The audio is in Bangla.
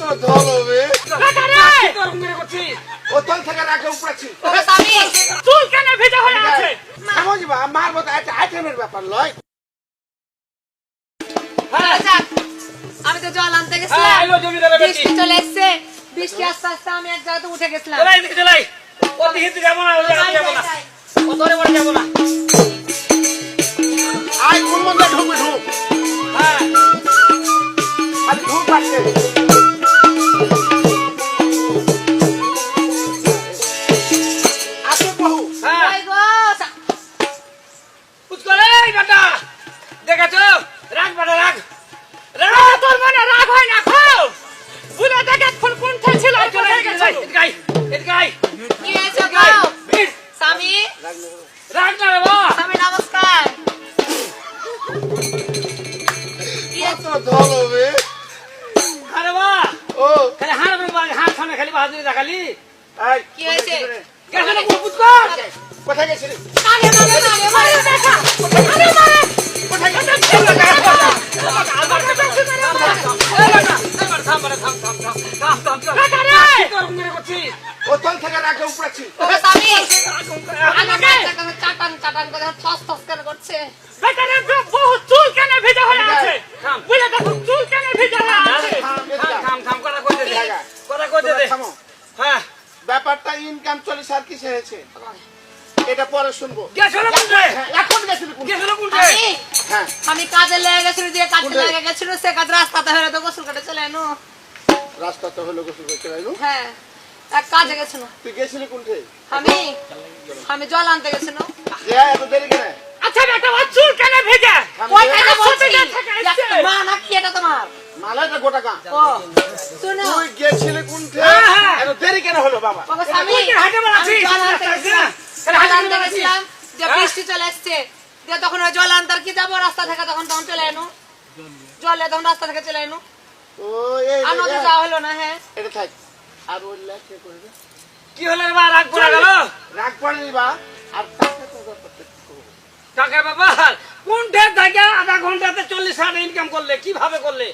কত জল হবে তোর মেরে করছিস? ও তল থেকে রাখে উপড়াচ্ছি। চুল কেন ভেজা হয়ে আছে? সমঝবা মারবো তো একটা আইটেমের ব্যাপার লয়। হ্যাঁ। আমি তো জল আনতে হ্যাঁ গেছিলাম। বৃষ্টি চলে এসছে। বৃষ্টি আস্তে আস্তে আমি এক জায়গাতে উঠে গেছিলাম। চলাই চলাই ও দিকে যাব না যাব না। ও ধরে যাব না। খালি। ঢুক পাচ্ছে আসো সামনে দেখালি কি হয়েছে? কোথায় গেছিলি। কোথায় থেকে রাখে উপড়াচ্ছি গেলে চাটান চাটান করে থস থস করে করছে। ব্যাপারটা ইনকাম চল্লিশ আর কিসে হয়েছে? এটা পরে শুনব। হ্যাঁ, এখন আমি হ্যাঁ। আমি কাজে লেগে গেছিল দিয়ে কাজে লেগে গেছিল সে কাজ রাস্তাতে হলে তো গোসল করে চলে এনো রাস্তা তো হলো গোসল করতে পারলু হ্যাঁ এক কাজে গেছিল তুই গেছিলি কোনঠে আমি আমি জল আনতে গেছিল যে এত দেরি কেন? ওই কাজে বলছি। একটা মা না কি এটা তোমার? মালাটা গোটা গাঁ। ও শুনো। তুই গেছিলি কোনঠে হ্যাঁ, হ্যাঁ। এত দেরি কেন হলো বাবা? স্বামী যে হ্যাঁ। বৃষ্টি চলে এসছে। দিয়ে তখন ওই জল আনতে আর কি যাব? রাস্তা থেকে তখন তখন চলে এনো। জলে তখন রাস্তা থেকে চলে এনো। ও এই আর যাওয়া হলো না হ্যাঁ। এটা থাক। আর ওই লেখে করবে? কি হলো বা রাগ পড়ে গেল? রাগ পড়লি বা আর তাকে তো ব্যাপারটা একটু করব। টাকা ব্যাপার কোন ঠের থেকে আধা ঘন্টাতে চল্লিশ হাজার ইনকাম করলে? কীভাবে করলে?